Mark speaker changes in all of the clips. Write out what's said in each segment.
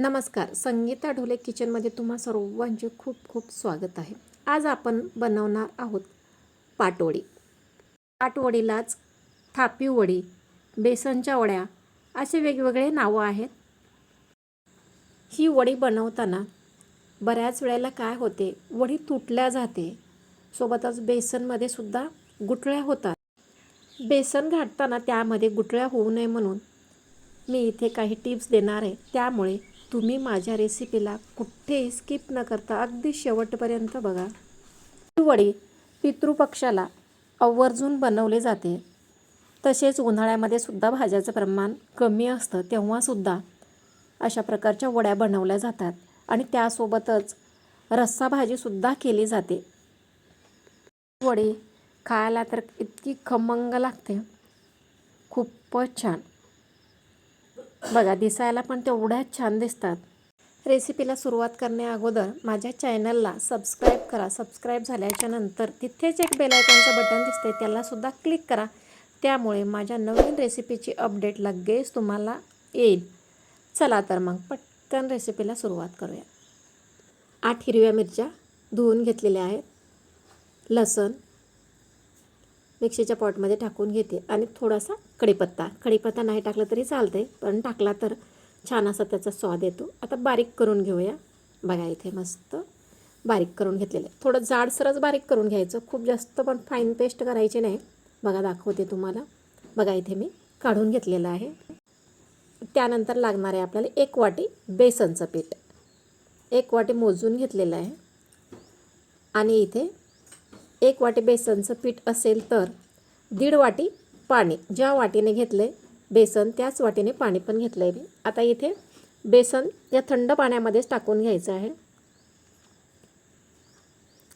Speaker 1: नमस्कार संगीता ढोले किचनमध्ये तुम्हा सर्वांचे खूप खूप स्वागत आहे. आज आपण बनवणार आहोत पाटवडी पाटवडीलाच थापी वडी बेसनच्या वड्या असे वेगवेगळे नावं आहेत. ही वडी बनवताना बऱ्याच वेळेला काय होते वडी तुटल्या जाते सोबतच बेसनमध्ये सुद्धा गुटळ्या होतात. बेसन घाटताना त्यामध्ये गुठळ्या होऊ नये म्हणून मी इथे काही टिप्स देणार आहे. त्यामुळे तुम्ही माझ्या रेसिपीला कुठेही स्किप न करता अगदी शेवटपर्यंत बघा. ही वडी पितृपक्षाला आवर्जून बनवले जाते. तसेच उन्हाळ्यामध्ये सुद्धा भाज्याचं प्रमाण कमी असतं तेव्हासुद्धा अशा प्रकारच्या वड्या बनवल्या जातात आणि त्यासोबतच रस्सा भाजीसुद्धा केली जाते. वडी खायला तर इतकी खमंग लागते. खूपच छान. बघा दिसायला पण तेवढ्याच छान दिसतात. रेसिपीला सुरुवात करण्याअगोदर माझ्या चॅनलला सबस्क्राईब करा. सबस्क्राईब झाल्याच्यानंतर तिथेच एक बेलायकॉनचं बटन दिसते त्यालासुद्धा क्लिक करा. त्यामुळे माझ्या नवीन रेसिपीची अपडेट लगेच तुम्हाला येईल. चला तर मग पटकन रेसिपीला सुरुवात करूया. आठ हिरव्या मिरच्या धुवून घेतलेल्या आहेत. लसण मिक्सीच्या पॉटमध्ये टाकून घेते. आणि थोडासा कढीपत्ता. कढीपत्ता नाही टाकला तरी चालते पण टाकला तर छान असा त्याचा स्वाद येतो. आता बारीक करून घेऊया. बघा इथे मस्त बारीक करून घेतलेलं आहे. थोडं जाडसरच बारीक करून घ्यायचं. खूप जास्त पण फाईन पेस्ट करायची नाही. बघा दाखवते तुम्हाला. बघा इथे मी काढून घेतलेलं आहे. त्यानंतर लागणार आहे आपल्याला एक वाटी बेसनचं पीठ. एक वाटी मोजून घेतलेलं आहे. आणि इथे एक वाटी बेसनचं पीठ असेल तर दीड वाटी पाणी. ज्या वाटीने घेतलं आहे बेसन त्याच वाटीने पाणी पण घेतलं आहे मी. आता इथे बेसन या थंड पाण्यामध्येच टाकून घ्यायचं आहे.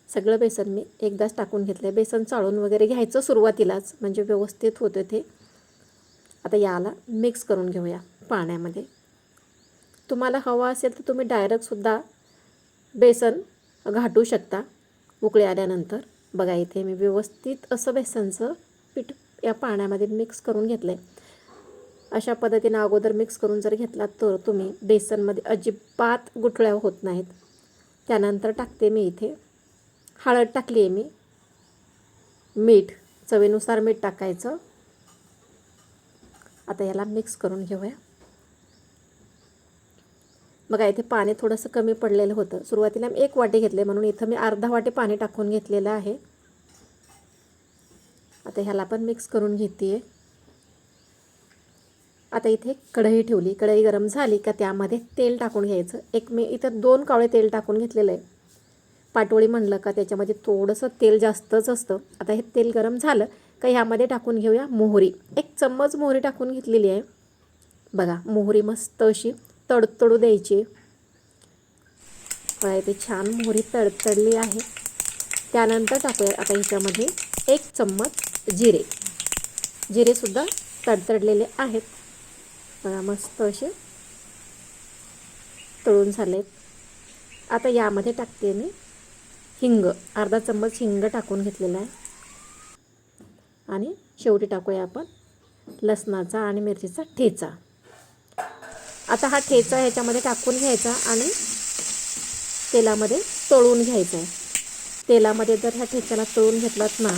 Speaker 1: सगळं बेसन मी एकदाच टाकून घेतलं आहे बेसन चाळून वगैरे घ्यायचं सुरुवातीलाच म्हणजे व्यवस्थित होतं ते. आता याला मिक्स करून घेऊया पाण्यामध्ये. तुम्हाला हवं असेल तर तुम्ही डायरेक्टसुद्धा बेसन घाटू शकता उकळी आल्यानंतर. बघा इथे मी व्यवस्थित असं बेसनचं पीठ या पाण्यामध्ये मिक्स करून घेतलं आहे अशा पद्धतीनं अगोदर मिक्स करून जर घेतला तर तुम्ही बेसनमध्ये अजिबात गुठळ्या होत नाहीत. त्यानंतर टाकते मी इथे हळद टाकली आहे मी. मीठ चवीनुसार मीठ टाकायचं. आता याला मिक्स करून घेऊया. बघा इथे पाणी थोडंसं कमी पडलेलं होतं. सुरुवातीला मी एक वाटी घेतले म्हणून इथं मी अर्धा वाटी पाणी टाकून घेतलेलं आहे. आता ह्याला पण मिक्स करून घेते आता इथे कढई ठेवली. कढई गरम झाली का त्यामध्ये तेल टाकून घ्यायचं. एक मी इथं दोन कावळे तेल टाकून घेतलेलं आहे. पाटोळी म्हणलं का त्याच्यामध्ये थोडंसं तेल जास्तच असतं. आता हे तेल गरम झालं का ह्यामध्ये टाकून घेऊया मोहरी. एक चम्मच मोहरी टाकून घेतलेली आहे. बघा मोहरी मस्त अशी तडतडू द्यायची. बघा इथे छान मोहरी तडतडली आहे. त्यानंतर टाकूया आता ह्याच्यामध्ये एक चम्मच जिरे. जिरेसुद्धा तडतडलेले आहेत. बघा मस्त असे तळून झालेत. आता यामध्ये टाकते मी हिंग. अर्धा चम्मच हिंग टाकून घेतलेला आहे. आणि शेवटी टाकूया आपण लसणाचा आणि मिरचीचा ठेचा. आता हा ठेचा ह्याच्यामध्ये टाकून घ्यायचा आणि तेलामध्ये तळून घ्यायचा आहे. तेलामध्ये जर ह्या ठेच्याला तळून घेतलात ना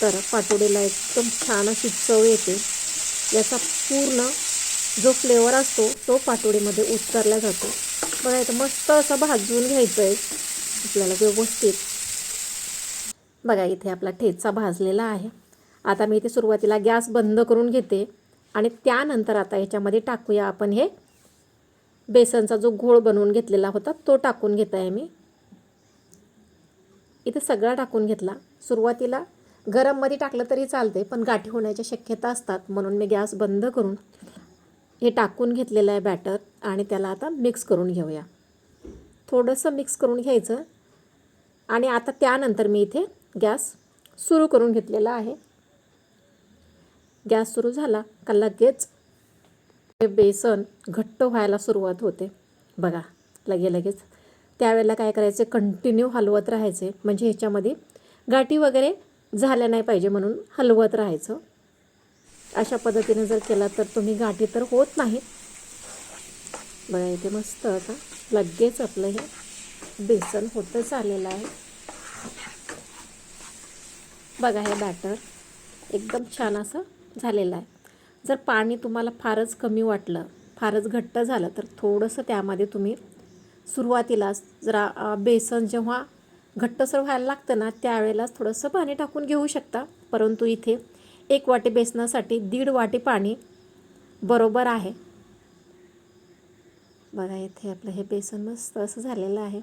Speaker 1: तर पाटोडीला एकदम छान अशी चव येते. याचा पूर्ण जो फ्लेवर असतो तो पाटोडीमध्ये उतरला जातो. बघा इथं मस्त असं भाजून घ्यायचं आहे आपल्याला व्यवस्थित. बघा इथे आपला ठेचा भाजलेला आहे. आता मी इथे सुरुवातीला गॅस बंद करून घेते. आणि त्यानंतर आता ह्याच्यामध्ये टाकूया आपण हे. बेसनचा जो घोळ बनवून घेतलेला होता तो टाकून घेत आहे मी इथे सगळा टाकून घेतला. सुरुवातीला गरममध्ये टाकलं तरी चालते पण गाठी होण्याच्या शक्यता असतात. म्हणून मी गॅस बंद करून हे टाकून घेतलेलं आहे बॅटर आणि त्याला आता मिक्स करून घेऊया. थोडंसं मिक्स करून घ्यायचं. आणि आता त्यानंतर मी इथे गॅस सुरू करून घेतलेला आहे. गॅस सुरू झाला का लगेच हे बेसन घट्ट व्हायला सुरुवात होते. बघा लगे लगेच. त्यावेळेला काय करायचे? कंटिन्यू हलवत राहायचे. म्हणजे ह्याच्यामध्ये गाठी वगैरे झाल्या नाही पाहिजे म्हणून हलवत राहायचं. अशा पद्धतीने जर केला तर तुम्ही गाठी तर होत नाहीत बघा इथे मस्त आता लगेच आपलं हे बेसन होतच आलेलं आहे. बघा हे बॅटर एकदम छान असं झालेलं आहे. जर पाणी तुम्हाला फारच कमी वाटलं फारच घट्ट झालं तर थोडंसं त्यामध्ये तुम्ही सुरुवातीलाच जरा बेसन जेव्हा घट्टसर व्हायला लागतं ना त्यावेळेलाच थोडंसं पाणी टाकून घेऊ शकता. परंतु इथे एक वाटी बेसनासाठी दीड वाटी पाणी बरोबर आहे. बघा इथे आपलं हे बेसन मस्त असं झालेलं आहे.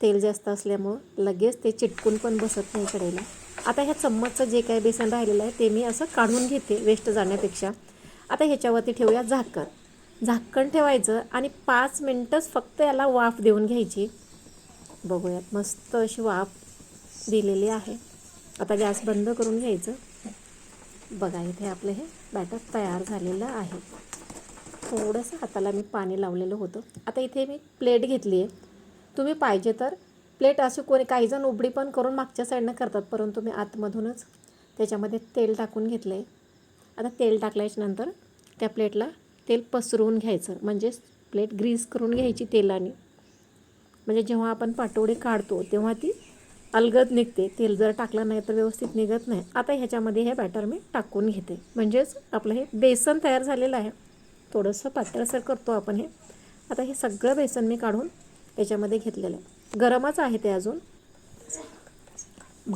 Speaker 1: तेल जास्त असल्यामुळं लगेच ते चिटकून पण बसत नाही कडेला. आता ह्या चम्मचचं जे काही बेसन राहिलेलं आहे ते मी असं काढून घेते वेस्ट जाण्यापेक्षा. आता ह्याच्यावरती ठेवूया झाकण. झाकण ठेवायचं आणि पाच मिनटंच फक्त याला वाफ देऊन घ्यायची. बघूयात मस्त अशी वाफ दिलेली आहे. आता गॅस बंद करून घ्यायचं. बघा इथे आपलं हे बॅटर तयार झालेलं आहे. थोडंसं हाताला मी पाणी लावलेलं होतं. आता इथे मी प्लेट घेतली आहे. तुम्ही पाहिजे तर प्लेट अशी कोणी काहीजण उबडी पण करून मागच्या साईडनं करतात परंतु मी आतमधूनच त्याच्यामध्ये तेल टाकून घेतलं आहे आता तेल टाकल्याच्या नंतर त्या प्लेटला तेल पसरवून घ्यायचं म्हणजेच प्लेट ग्रीस करून घ्यायची तेलाने. म्हणजे जेव्हा आपण पाटोडी काढतो तेव्हा ती अलगद निघते. तेल जर टाकलं नाही तर व्यवस्थित निघत नाही. आता ह्याच्यामध्ये हे बॅटर मी टाकून घेते. म्हणजेच आपलं हे बेसन तयार झालेलं आहे. थोडंसं पातळसर करतो आपण हे. आता हे सगळं बेसन मी काढून याच्यामध्ये घेतलेलं आहे. गरमच आहे ते अजून.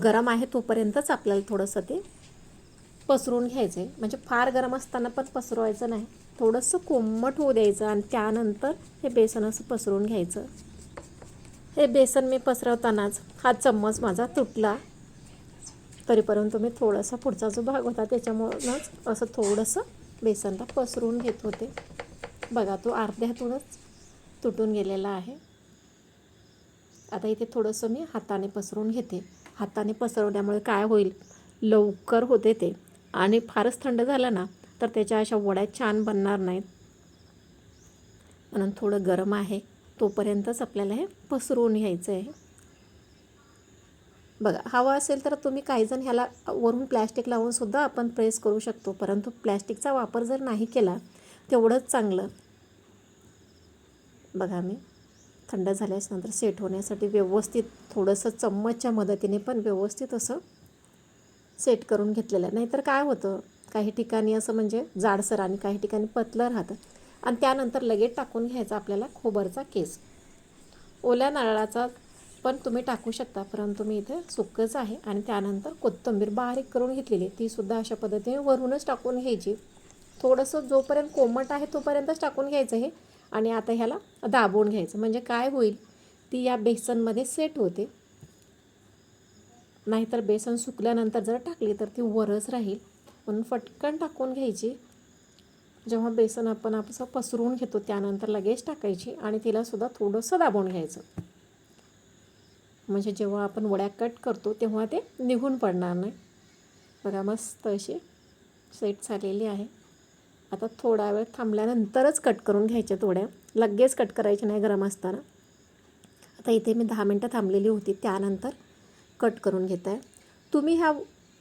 Speaker 1: गरम आहे तोपर्यंतच आपल्याला थोडंसं ते पसरून घ्यायचं आहे म्हणजे फार गरम असताना पण पसरवायचं नाही. थोडंसं कोमट होऊ द्यायचं आणि त्यानंतर हे बेसन असं पसरून घ्यायचं. हे बेसन मी पसरवतानाच हा चम्मच माझा तुटला. तरीपर्यंत मी थोडासा पुढचा जो भाग होता त्याच्यामुळंच असं थोडंसं बेसनला पसरून घेत होते. बघा तो अर्ध्यातूनच तुटून गेलेला आहे. आता इथे थोडंसं मी हाताने पसरून घेते. हाताने पसरवल्यामुळे काय होईल? लवकर होते ते. आणि फारच थंड झालं ना तर त्याच्या अशा वड्या छान बनणार नाहीत. म्हणून थोडं गरम आहे. तोपर्यंतच आपल्याला हे पसरवून घ्यायचं आहे. बघा हवं असेल तर तुम्ही काहीजण ह्याला वरून प्लॅस्टिक लावूनसुद्धा आपण प्रेस करू शकतो. परंतु प्लॅस्टिकचा वापर जर नाही केला तेवढंच चांगलं. बघा मी. थंड झाल्याच्यानंतर सेट होण्यासाठी व्यवस्थित थोडंसं चम्मचच्या मदतीने पण व्यवस्थित असं सेट करून घेतलेलं आहे. नाहीतर काय होतं? काही ठिकाणी असं म्हणजे जाडसर आणि काही ठिकाणी पतलं राहतं. आणि त्यानंतर लगेच टाकून घ्यायचा आपल्याला खोबरचा केस. ओल्या नारळाचा पण तुम्ही टाकू शकता परंतु मी इथे सुकंच आहे आणि त्यानंतर कोथिंबीर बारीक करून घेतलेली ती सुद्धा अशा पद्धतीने वरूनच टाकून घ्यायची. थोडंसं जोपर्यंत कोमट आहे तोपर्यंतच टाकून घ्यायचं हे. आणि आता ह्याला दाबून घ्यायचं. म्हणजे काय होईल? ती या बेसनमध्ये सेट होते. नाहीतर बेसन सुकल्यानंतर जर टाकली तर ती वरच राहील. म्हणून फटकन टाकून घ्यायची. जेव्हा बेसन आपण असं पसरवून घेतो त्यानंतर लगेच टाकायची आणि तिलासुद्धा थोडंसं दाबून घ्यायचं. म्हणजे जेव्हा आपण वड्या कट करतो तेव्हा ते निघून पडणार नाही. बघा मस्त अशी सेट झालेली आहे. आता थोडा वेळ थांबल्यानंतरच कट करून घ्यायच्या थोड्या. लगेच कट करायच्या नाही गरम असताना. आता इथे मी दहा मिनटं थांबलेली होती त्यानंतर कट करून घेत आहे तुम्ही ह्या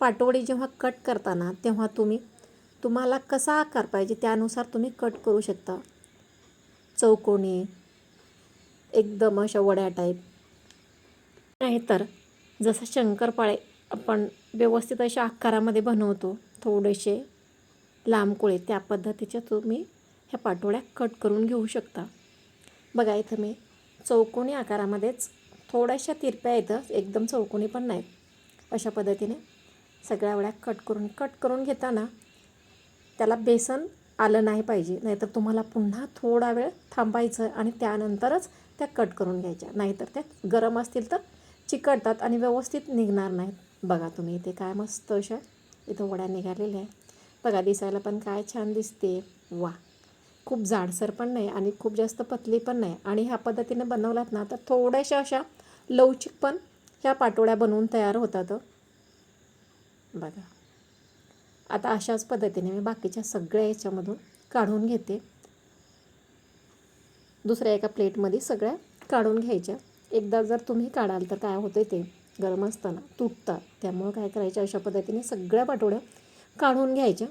Speaker 1: पाटोडी जेव्हा कट करताना तेव्हा तुम्ही तुम्हाला कसा आकार पाहिजे त्यानुसार तुम्ही कट करू शकता. चौकोनी एकदम अशा वड्या टाईप नाहीतर जसं शंकरपाळे आपण व्यवस्थित अशा आकारामध्ये बनवतो थोडेसे लांबकोळे त्या पद्धतीच्या तुम्ही ह्या पाटोळ्या कट करून घेऊ शकता. बघा इथं मी चौकोनी आकारामध्येच थोड्याशा तिरप्या येतं एकदम चौकोनी पण नाही अशा पद्धतीने सगळ्या वड्या कट करून कट करून घेताना त्याला बेसन आलं नाही पाहिजे. नाहीतर तुम्हाला पुन्हा थोडा वेळ थांबायचं आणि त्यानंतरच त्या कट करून घ्यायच्या. नाहीतर त्या गरम असतील तर चिकटतात आणि व्यवस्थित निघणार नाहीत. बघा तुम्ही इथे काय मस्त अशा इथं वड्या निघालेल्या आहे बघा दिसायला पण काय छान दिसते. वा खूप जाडसर पण नाही आणि खूप जास्त पतली पण नाही. आणि ह्या पद्धतीने बनवलात ना तर थोड्याशा अशा लवचिक पण ह्या पाटोळ्या बनवून तयार होतात. बघा आता अशाच पद्धतीने मी बाकीच्या सगळ्या याच्यामधून काढून घेते. दुसऱ्या एका प्लेटमध्ये सगळ्या काढून घ्यायच्या. एकदा जर तुम्ही काढाल तर काय होतं ते? गरम असताना तुटतात. त्यामुळं काय करायचं? अशा पद्धतीने सगळ्या पाटोळ्या काढून घ्यायच्या.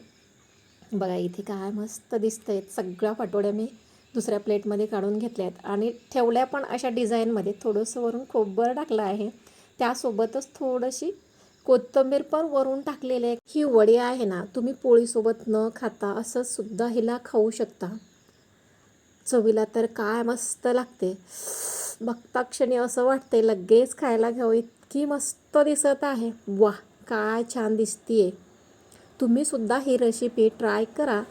Speaker 1: बघा इथे काय मस्त दिसत आहेत सगळ्या पाटोड्या मी दुसऱ्या प्लेटमध्ये काढून घेतल्या आहेत आणि ठेवल्या पण अशा डिझाईनमध्ये. थोडंसं वरून खोबरं टाकलं आहे. त्यासोबतच थोडीशी कोथिंबीर पण वरून टाकलेली आहे. ही वडी आहे ना तुम्ही पोळीसोबत न खाता असं सुद्धा हिला खाऊ शकता. चवीला तर काय मस्त लागते. बघता क्षणी असं वाटते लगेच खायला घ्यावं. इतकी मस्त दिसत आहे. वा काय छान दिसतीये. तुम्हीसुद्धा ही रेसिपी ट्राय करा.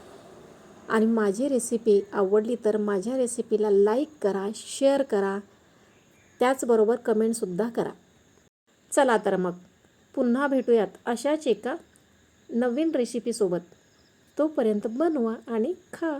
Speaker 1: आणि माझी रेसिपी आवडली तर माझ्या रेसिपीला लाईक करा शेअर करा. त्याचबरोबर कमेंटसुद्धा करा. चला तर मग पुन्हा भेटूयात अशाच एका नवीन रेसिपीसोबत तोपर्यंत बनवा आणि खा.